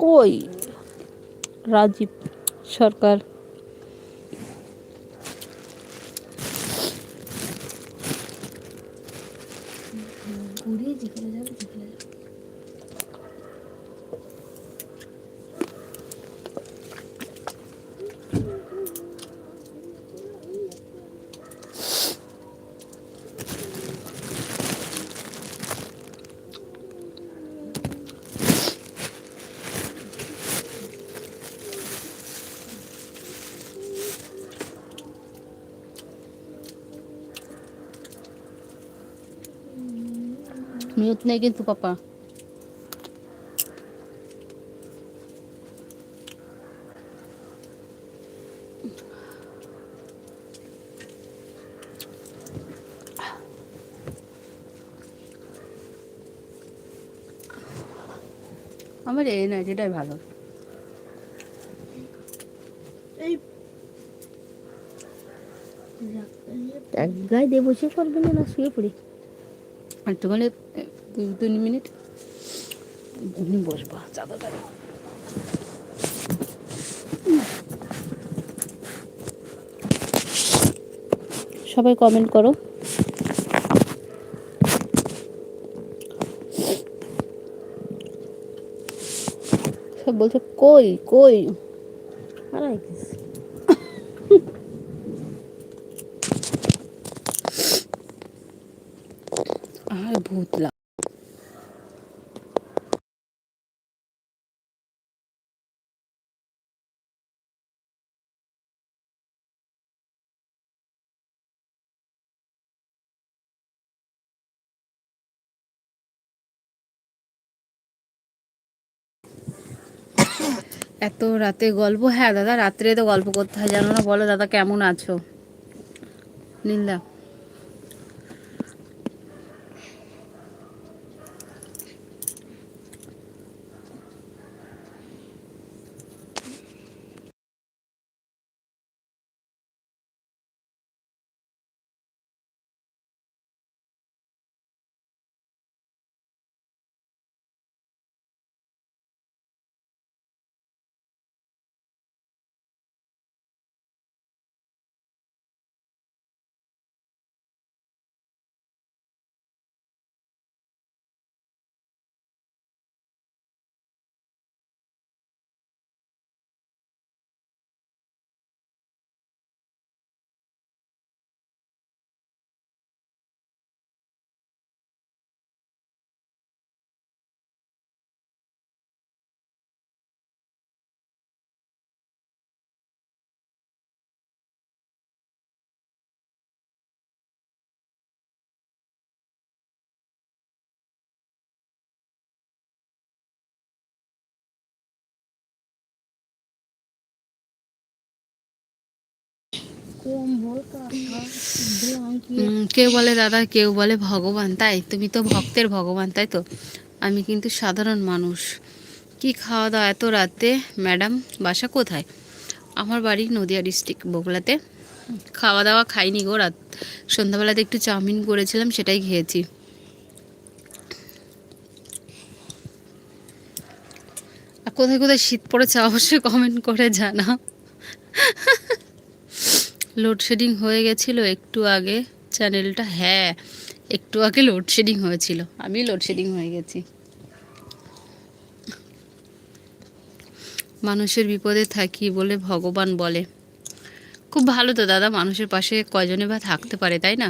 কই? রাজীব সরকার। ঘুরে যেখানে যাবে যেখানে যাবে মিউট নেই কিন্তু পাপা। আমার এই না এটাই ভালো এক গায়ে দিয়ে বসে করবেন না শুয়ে পড়ি। একটুখানি তিন মিনিট। বসবো চাদরটা সবাই কমেন্ট করো। সব বলছে, কই কই? হারাই গেছে। আর ভূত এত রাতে গল্প? হ্যাঁ দাদা, রাত্রে তো গল্প করতে হয়। জানো না, বলো দাদা, কেমন আছো? নিন্দা কেউ বলে দাদা, কেউ বলে ভগবান, তাই? তুমি তো ভক্তের ভগবান, তাই তো? আমি কিন্তু সাধারণ মানুষ। কি খাওয়া দাওয়া এত রাতে? ম্যাডাম, বাসা কোথায়? আমার বাড়ি নদিয়া ডিস্ট্রিক্ট, বগুড়াতে। খাওয়া দাওয়া খাইনি গো রাত, সন্ধ্যাবেলাতে একটু চাউমিন করেছিলাম, সেটাই খেয়েছি। আর কোথায় কোথায় শীত পড়েছে, অবশ্যই কমেন্ট করে জানা লোডশেডিং হয়ে গেছিল একটু আগে চ্যানেলটা হ্যাঁ একটু আগে লোডশেডিং হয়েছিল। আমি লোডশেডিং হয়ে গেছি। মানুষের বিপদে থাকি বলে ভগবান বলে। খুব ভালো তো দাদা, মানুষের পাশে কয়জনে বা থাকতে পারে, তাই না?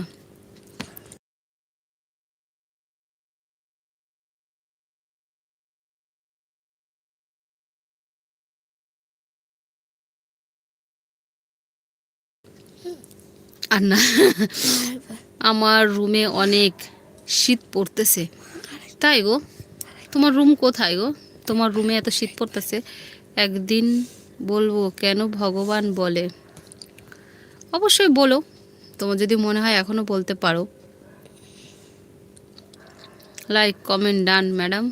আর না, আমার রুমে অনেক শীত পড়তেছে। তাই গো, তোমার রুম কোথায় গো? তোমার রুমে এত শীত পড়তেছে, একদিন বলব কেন ভগবান বলে? অবশ্যই বলো, তোমার যদি মনে হয় এখনও বলতে পারো। লাইক কমেন্ট ডান ম্যাডাম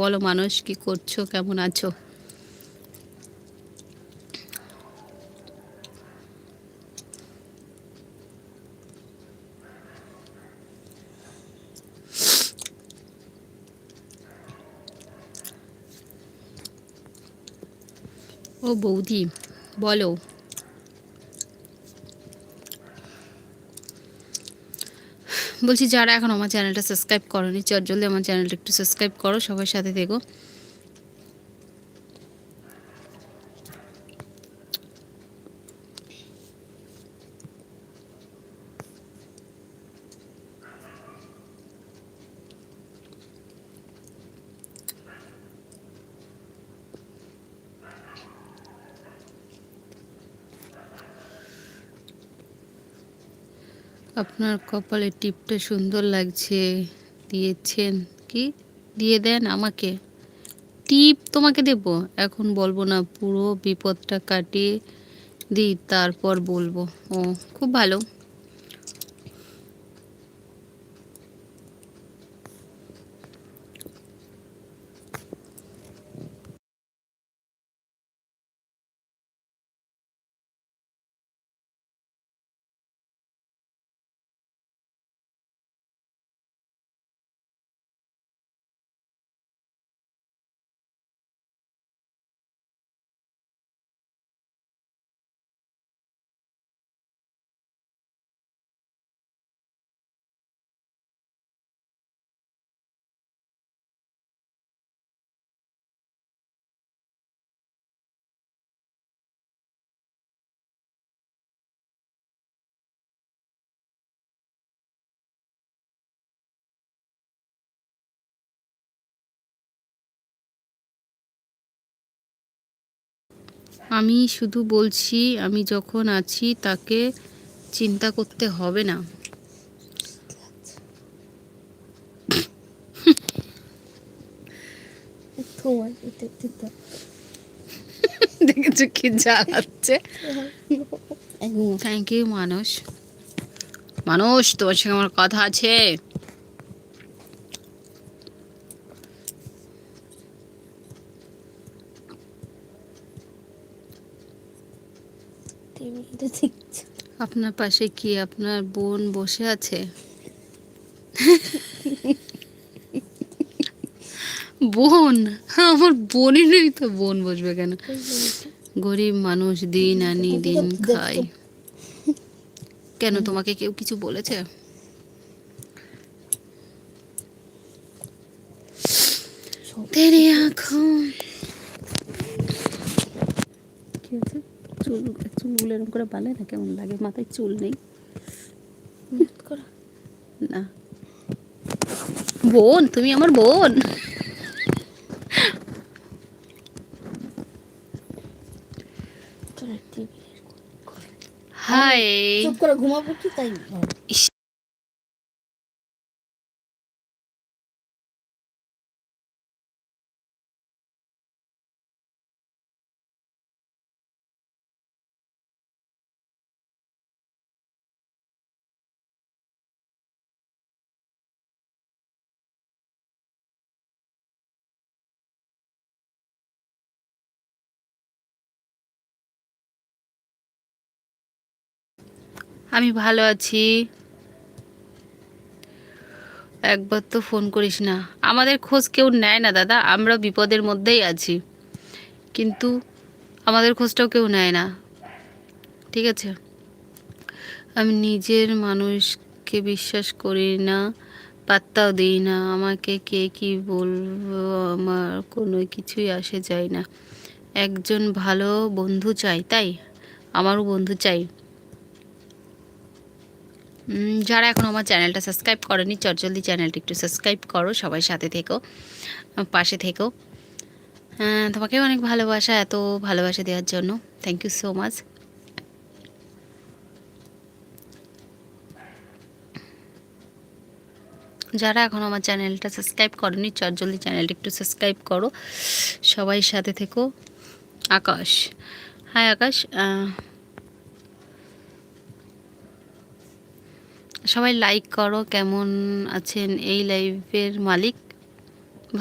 বলো মানুষ কি করছ, কেমন আছো? ও বৌদি, বলো। বলছি যারা এখন আমার চ্যানেলটা সাবস্ক্রাইব করনি, চট জলদি আমার চ্যানেলটা একটু সাবস্ক্রাইব করো, সবার সাথে দেখো আপনার কপালে টিপটা সুন্দর লাগছে, দিয়েছেন কি? দিয়ে দেন আমাকে। টিপ তোমাকে দেব, এখন বলব না, পুরো বিপদটা কাটিয়ে দিই, তারপর বলব। ও, খুব ভালো। আমি শুধু বলছি আমি যখন আছি তাকে চিন্তা করতে হবে না। দেখেছ কি জ্বালাচ্ছে থ্যাংক ইউ মানুষ। মানুষ তোমার সঙ্গে আমার কথা আছে টিভিটা দেখছ আপনার পাশে কি আপনার বোন বসে আছে? বোন? আমার বোনই নেই তো বোন বসবে কেন? গরিব মানুষ দিন আনি দিন খায়। কেন তোমাকে কেউ কিছু বলেছে? তেরে আঁখোं। কি হচ্ছে চুল চুলগুলো এরকম করে বালে না? কেমন লাগে? মাথায় চুল নেই। না। বোন তুমি আমার বোন। হাই চুপ করে ঘুমাবো কি তাই? আমি ভালো আছি। একবার তো ফোন করিস না। আমাদের খোঁজ কেউ নেয় না দাদা, আমরা বিপদের মধ্যেই আছি। কিন্তু আমাদের খোঁজটাও কেউ নেয় না। ঠিক আছে? আমি নিজের মানুষকে বিশ্বাস করি না, পাত্তাও দিই না। আমাকে কে কি বলব, আমার কোনো কিছুই আসে যায় না। একজন ভালো বন্ধু চাই, তাই? আমারও বন্ধু চাই। যারা এখন আমার চ্যানেলটা সাবস্ক্রাইব করেনি চটজলদি চ্যানেলটা একটু সাবস্ক্রাইব করো, সবাই সাথে থেকো পাশে থেকো। তোমাকেও অনেক ভালোবাসা, এত ভালোবাসা দেওয়ার জন্য। থ্যাংক ইউ সো মাচ যারা এখন আমার চ্যানেলটা সাবস্ক্রাইব করনি চটজলদি চ্যানেলটা একটু সাবস্ক্রাইব করো, সবাই সাথে থেকো। আকাশ। হাই আকাশ সবাই লাইক করো, কেমন আছেন এই লাইভের মালিক?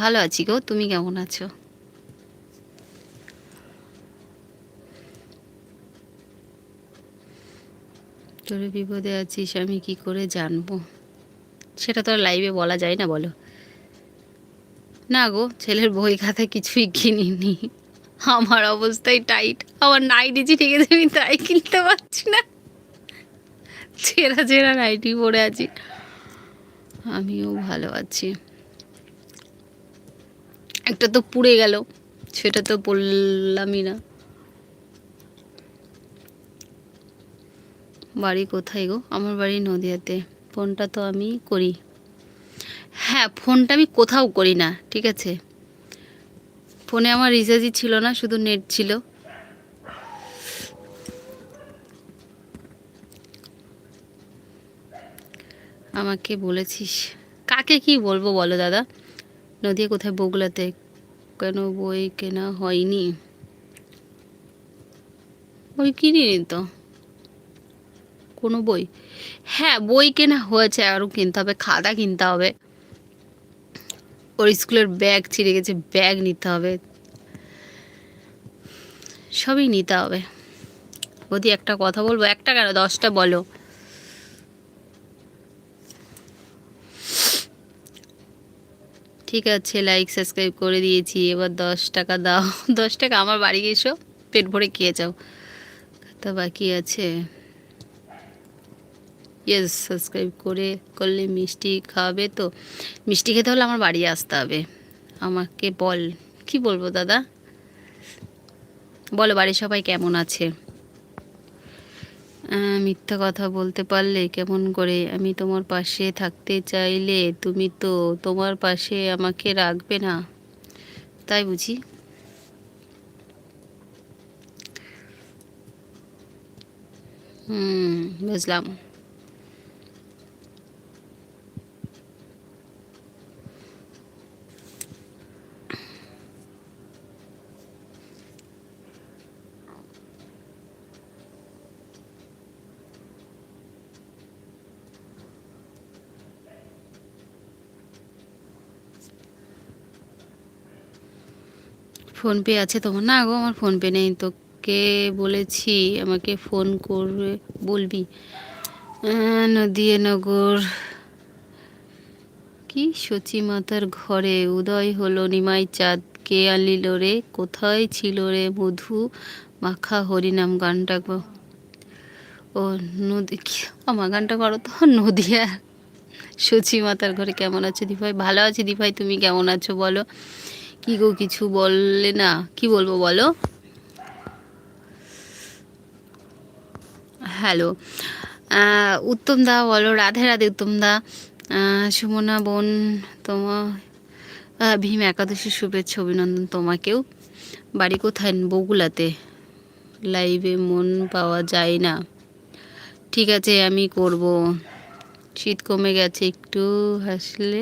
ভালো আছি গো, তুমি কেমন আছো? তোরে বিপদে আছিস, আমি কি করে জানব? সেটা তো লাইভে বলা যায় না, বলো। না গো, ছেলের বই খাতা কিছুই কিনিনি। আমার অবস্থাই টাইট আমার নাইটি ঠিক আছে আমি তাই কিনতে পারছি না। ছেঁড়া ছেঁড়া নাইটি পরে আছি। আমিও ভালো আছি। একটা তো পুড়ে গেল, সেটা তো বললামই না। বাড়ি কোথায় গো? আমার বাড়ি নদিয়াতে। ফোনটা তো আমি করি। হ্যাঁ ফোনটা আমি কোথাও করি না, ঠিক আছে? ফোনে আমার রিচার্জই ছিল না, শুধু নেট ছিল। আমাকে বলেছিস। কাকে কি বলব বলো দাদা? নদিয়া কোথায়? বগুলাতে। কেন বই কেনা হয়নি? বই কিনিনি তো। কোনো বই? হ্যাঁ বই কেনা হয়েছে আরও কিনতে হবে, খাতা কিনতে হবে। ওর স্কুলের ব্যাগ ছিঁড়ে গেছে, ব্যাগ নিতে হবে। সবই নিতে হবে। বৌদি একটা কথা বলব, একটা কেন, দশটা বলো। ঠিক আছে লাইক সাবস্ক্রাইব করে দিয়েছি, এবার দশ টাকা দাও। দশ টাকা আমার বাড়ি এসো, পেট ভরে খেয়ে যাও। তা বাকি আছে। ইয়েস সাবস্ক্রাইব করে, করলে মিষ্টি খাওয়াবে তো। মিষ্টি খেতে হলে আমার বাড়ি আসতে হবে। আমাকে বল, কি বলব দাদা? বলো বাড়ির সবাই কেমন আছে? মিথ্যা কথা বলতে পারলে কেমন করে? আমি তোমার পাশে থাকতে চাইলে তুমি তো তোমার পাশে আমাকে রাখবে না। তাই বুঝি? হুম, বুঝলাম। ফোনপে আছে তোমার না গো, আমার ফোনপে নেই। তোকে বলেছি আমাকে ফোন করবে, বলবি? নদিয়ানগর কি মাতার ঘরে? উদয় হলো নিমাই চাঁদ। কে আনলিল রে? কোথায় ছিল রে মধু? মাখা হরিনাম গানটা ও, নদী আমার গানটা করো তো, নদিয়া। মাতার ঘরে কেমন আছো দিভাই ভালো আছি দিভাই তুমি কেমন আছো বলো। কি গো, কিছু বললে না? কি বলব বলো? হ্যালো উত্তম দা বলো, রাধে রাধে উত্তম দা। সুমনা বোন তোমার ভীম একাদশী শুভেচ্ছা, অভিনন্দন তোমাকেও। বাড়ি কোথায়? বগুলাতে। লাইভে মন পাওয়া যায় না। ঠিক আছে, আমি করব। শীত কমে গেছে, একটু হাসলে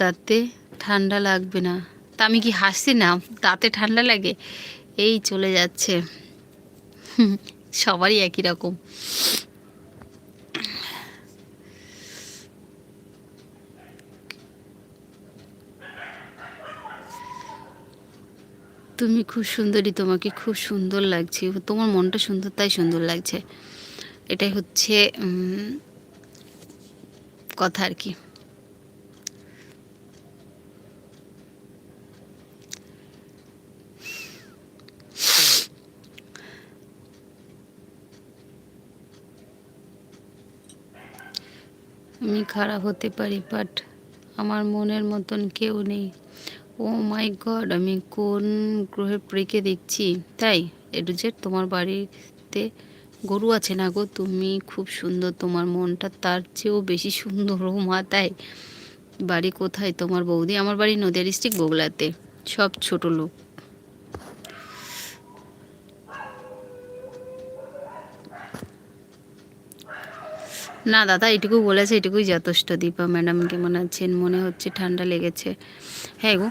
দাঁতে ঠান্ডা লাগবে না। তা আমি কি হাসছি না? তাতে ঠান্ডা লাগে? এই চলে যাচ্ছে। সবারই একই রকম। তুমি খুব সুন্দরী, তোমাকে খুব সুন্দর লাগছে। তোমার মনটা সুন্দর, তাই সুন্দর লাগছে। এটাই হচ্ছে কথা আর কি। আমি খারাপ হতে পারি বাট আমার মনের মতন কেউ নেই। ও মাই গড আমি কোন গ্রহে প্রেকে দেখছি? তাই যে তোমার বাড়িতে গরু আছে না গো? তুমি খুব সুন্দর, তোমার মনটা তার চেয়েও বেশি সুন্দর। ও মা, তাই। বাড়ি কোথায়? তোমার বৌদি? আমার বাড়ি নদিয়া ডিস্ট্রিক্ট বগলাতে সব ছোট লোক। না, দাদা এটুকু বলেছে এটুকুই যথেষ্ট, দীপা ম্যাডাম কেমন আছেন মনে হচ্ছে ঠান্ডা লেগেছে। হ্যাঁ গো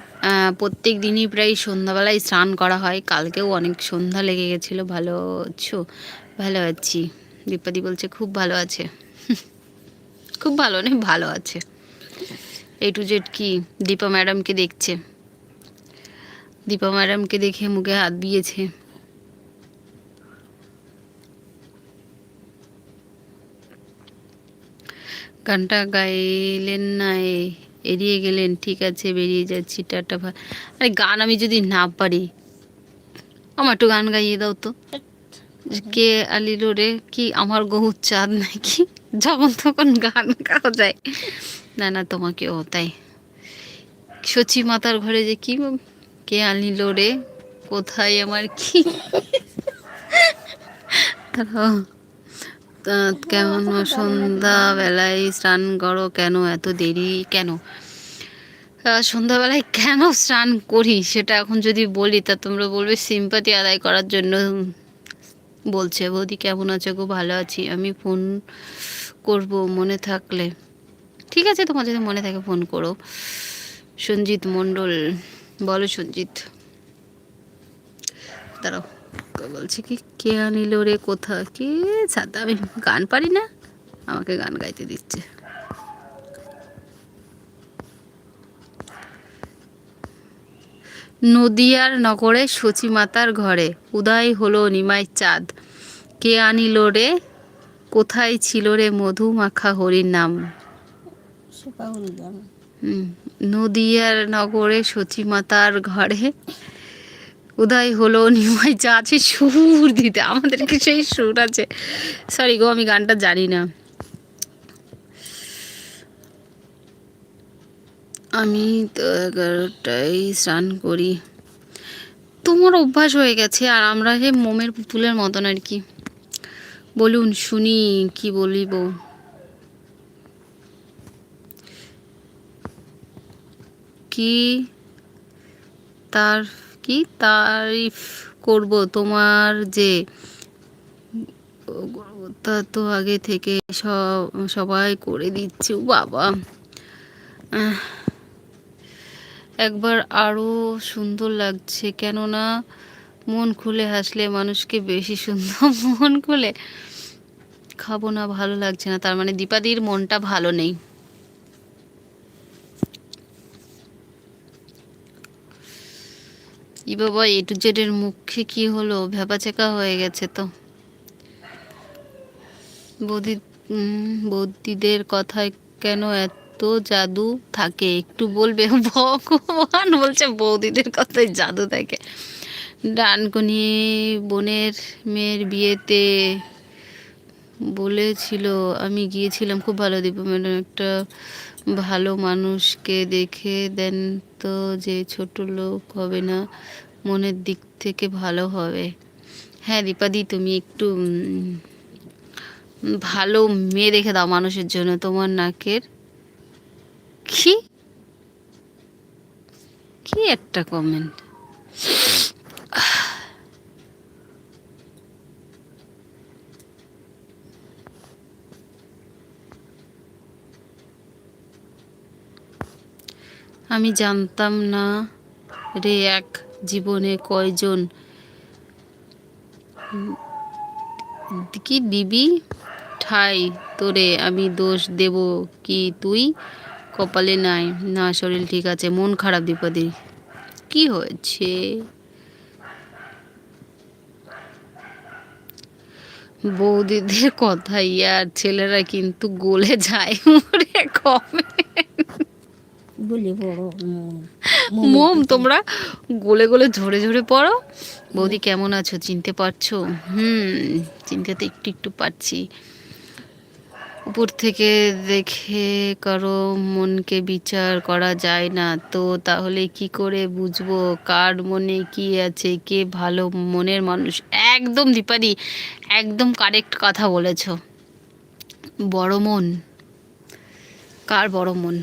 প্রত্যেক দিনই প্রায় সন্ধ্যাবেলায় স্নান করা হয়, কালকেও অনেক সন্ধ্যা লেগে গেছিল, ভালো আছো? ভালো আছি। দীপাদি বলছে, খুব ভালো আছে। খুব ভালো নেই ভালো আছে। এ টু জেড কি? দীপা ম্যাডামকে দেখছে। দীপা ম্যাডামকে দেখে মুখে হাত দিয়েছে। গানটা গাইলেন না এড়িয়ে গেলেন, ঠিক আছে, বেরিয়ে যাচ্ছি, টাটা, ভা- আরে গান আমি যদি না পারি, আমার একটু গান গাইয়ে দাও তো। কে আলিলো রে, কি আমার গহুর চাঁদ নাকি? যখন তখন গান গাওয়া যায়। না না তোমাকে ও তাই। সচি মাতার ঘরে যে কি কে আনিল রে, কোথায় আমার কি? কেমন সন্ধ্যা বেলায় স্নান করো কেন? এত দেরি কেন? সন্ধ্যাবেলায় কেন স্নান করি? সেটা এখন যদি বলি, তা তোমরা বলবে সিম্পাতি আদায় করার জন্য। বলছে, বৌদি, কেমন আছো গো? ভালো আছি। আমি ফোন করব মনে থাকলে। ঠিক আছে, তোমার যদি মনে থাকে ফোন করো। সঞ্জিত মণ্ডল, বলো সঞ্জিত। দাঁড়াও। কে বলছে কি কে আনিল রে কোথা কে ছাতা আমি গান পারি না? আমাকে গান গাইতে দিচ্ছে। নদিয়ার নগরে সচী মাতার ঘরে উদয় হলো নিমাই চাঁদ। কে আনিল রে কোথায় ছিল রে মধু মাখা হরির নাম? নদিয়ার নগরে সচী মাতার ঘরে উদয় হলো, নিমাই যা আছে সুর দিতে। আমাদের সেই সুর আছে। সরি গো, আমি গানটা জানি না। আমি তো এগারোটায় স্নান করি। তোমার অভ্যাস হয়ে গেছে, আর আমরা যে মোমের পুতুলের মতন আর কি। বলুন, শুনি, কি বলিব? কি তার কি তারিফ করব তোমার যে তা তো আগে থেকে সব, সবাই করে দিচ্ছে বাবা। একবার আরও সুন্দর লাগছে, কেননা মন খুলে হাসলে মানুষকে বেশি সুন্দর মন খুলে খাব না, ভালো লাগছে না। তার মানে দীপাদির মনটা ভালো নেই। ই বাবা এ টু জেডের মুখে কি হলো? ভেবাচেকা হয়ে গেছে তো। বৌদি বৌদিদের কথায় কেন এত জাদু থাকে? একটু বলবে? ভগবান বলছে বৌদিদের কথায় জাদু থাকে। ডানকুনি বোনের মেয়ের বিয়েতে বলেছিল, আমি গিয়েছিলাম, খুব ভালো দীপ ম্যাডাম, একটা ভালো মানুষকে দেখে দেন তো যে ছোট লোক হবে না, মনের দিক থেকে ভালো হবে। হ্যাঁ দীপাদি, তুমি একটু ভালো মেয়ে দেখে দাও মানুষের জন্য, তোমার নাকের কি? একটা কমেন্ট আমি জানতাম না রে এক জীবনে কয়জন। কি দিবি? ঠাই, তোরে আমি দোষ দেব কি তুই? কপালে নাই। না, শরীর ঠিক আছে, মন খারাপ দীপাদি কি হয়েছে? বৌদিদের কথা ইয়ার ছেলেরা কিন্তু গলে যায়। মরে কমে বড় মন মোম তোমরা গলে গলে ঝরে ঝরে পড়ো। বৌদি কেমন আছো? চিনতে পারছ? হুম চিনতে তো একটু একটু পারছি। উপর থেকে দেখে কারও মনকে বিচার করা যায় না। তো তাহলে কি করে বুঝব? কার মনে কি আছে? কে ভালো মনের মানুষ? একদম দীপারি একদম কারেক্ট কথা বলেছ। বড় মন কার বড় মন?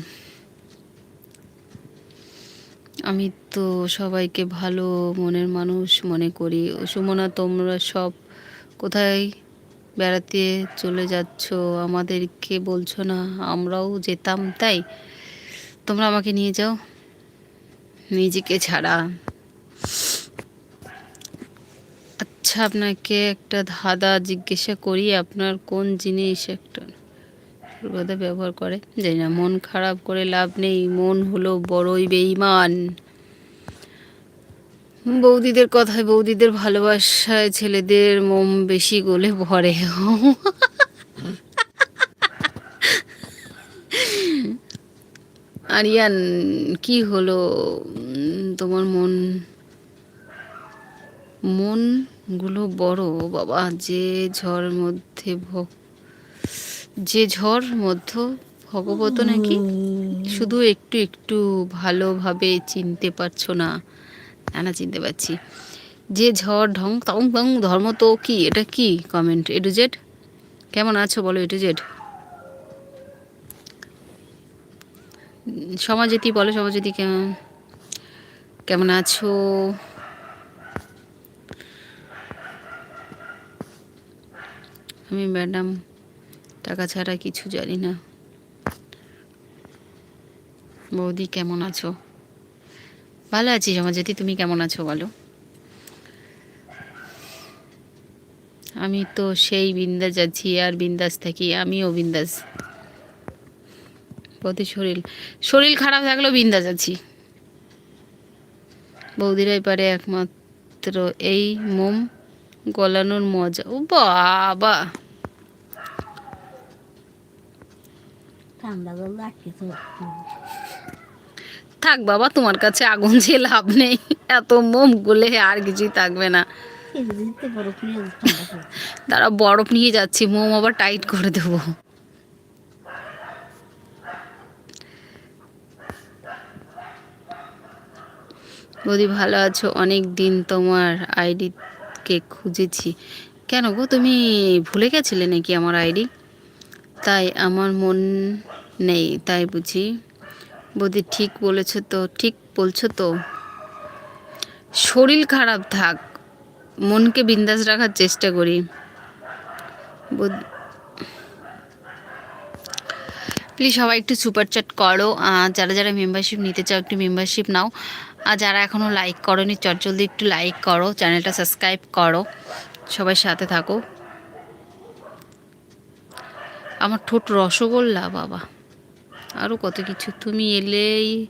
আমি তো সবাইকে ভালো মনের মানুষ মনে করি। সুমনা, তোমরা সব কোথায় বেড়াতে চলে যাচ্ছ? আমাদেরকে বলছো না, আমরাও যেতাম, তাই? তোমরা আমাকে নিয়ে যাও। নিজেকে ছাড়া। আচ্ছা আপনাকে একটা ধাঁধা জিজ্ঞাসা করি, আপনার কোন জিনিস একটা সর্বদা ব্যবহার করে। জানি না, মন খারাপ করে লাভ নেই, মন হলো বড়ই বেঈমান। বৌদিদের কথায়, বৌদিদের ভালোবাসায় ছেলেদের মোম বেশি গলে ভরে। আরিয়ান, কি হলো? তোমার মন, মনগুলো বড়, বাবা, যে ঝড় মধ্যে ভ- যে ঝড় মধ্য ভগবত নাকি শুধু একটু একটু ভালোভাবে চিনতে পারছ না? না চিনতে পারছি। যে ঝড় ঢং তং বং ধর্ম তো কি? এটা কি কমেন্ট এ এটু জেড কেমন আছো বলো এ এটু জেড সমাজেতি বলো, সমাজেতি কেমন কেমন আছো? আমি ম্যাডাম টাকা ছাড়া কিছু জানি না। বৌদি, কেমন আছো? ভালো আছি সমাজেতি তুমি কেমন আছো বলো? আমি তো সেই বিন্দাস আছি আর বিন্দাস থাকি, আমিও বিন্দাস। প্রতি শরীর শরীর খারাপ থাকলেও বিন্দাস আছি। বৌদিরাই পারে একমাত্র এই মোম গলানোর মজা। ও বাবা! ঠান্ডা জল থাক বাবা তোমার কাছে আগুন যে লাভ নেই। এত মোম গুলে আর কিছুই থাকবে না। তারা বরফ নিয়ে যাচ্ছি মোম আবার টাইট করে দেবো। বৌদি ভালো আছো? অনেক দিন তোমার আইডিকে খুঁজেছি। কেন গো তুমি ভুলে গেছিলে নাকি আমার আইডি? তাই আমার মন নেই, তাই বুঝি। বৌদি, ঠিক বলেছ তো, ঠিক বলছো তো। শরীর খারাপ থাক, মনকে বিন্দাস রাখার চেষ্টা করি। প্লিজ সবাই একটু সুপার চ্যাট করো। যারা যারা মেম্বারশিপ নিতে চাও, একটু মেম্বারশিপ নাও। আর যারা এখনও লাইক করোনি চটজলদি একটু লাইক করো চ্যানেলটা সাবস্ক্রাইব করো। সবাই সাথে থাকো। আমার ঠোঁট রসগোল্লা, বাবা। আরও কত কিছু। তুমি এলেই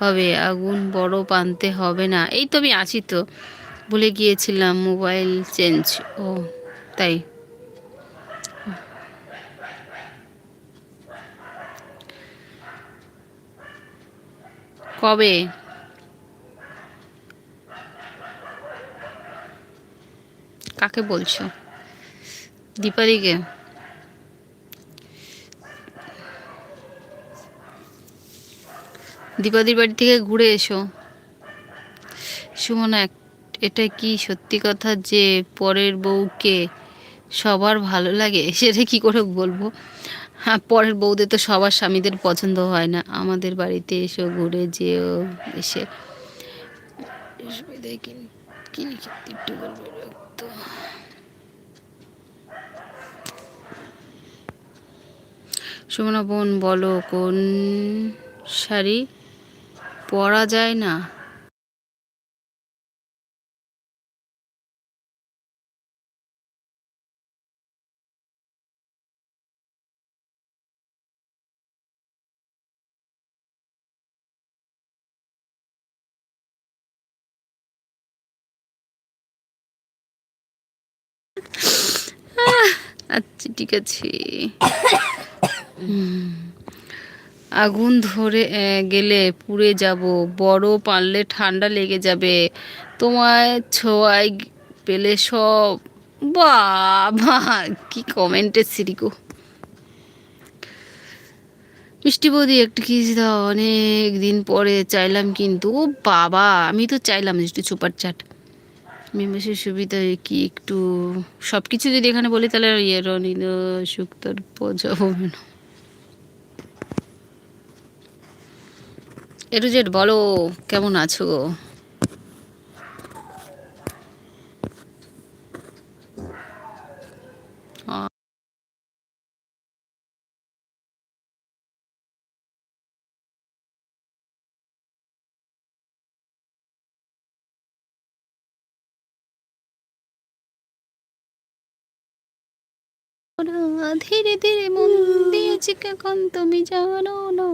হবে, আগুন বড় পানতে হবে না। এই তো আমি আছি তো। ভুলে গিয়েছিলাম মোবাইল চেঞ্জ। ও, তাই। কবে? কাকে বলছো? দীপালিকে? দীপাদির বাড়ি থেকে ঘুরে এসো। সুমনা এক- এটা কি সত্যি কথা যে পরের বউকে সবার ভালো লাগে? সেটা কি করে বলব? হ্যাঁ পরের বউদের তো সবার স্বামীদের পছন্দ হয় না। আমাদের বাড়িতে এসো ঘুরে যেও এসে। একটু বলবে সুমনা বোন বলো কোন শাড়ি? পরা যায় না আচ্ছা ঠিক আছে হুম। আগুন ধরে গেলে পুড়ে যাব। বড় পারলে ঠান্ডা লেগে যাবে। তোমায় ছোঁয়ায় পেলে সব। বাবা, কি কমেন্টের সিরিকো মিষ্টি বৌদি, একটু কি দাও। অনেক দিন পরে চাইলাম কিন্তু, ও বাবা, আমি তো চাইলাম একটু সুপার চাট মেম্বারশিপ সুবিধা কি একটু সব কিছু যদি এখানে বলি তাহলে ইয়ে রনিদ সুক্তর হবে না এটু বলো কেমন আছো? ধীরে ধীরে মন দিয়েছি কখন তুমি জানো না।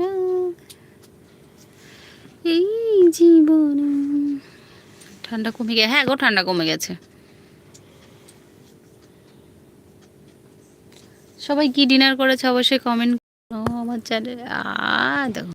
না এই জীবন। ঠান্ডা কমে গেছে হ্যাঁ গো, ঠান্ডা কমে গেছে। সবাই কি ডিনার করেছে অবশ্যই কমেন্ট করো আমার চ্যানেলে আ দেখো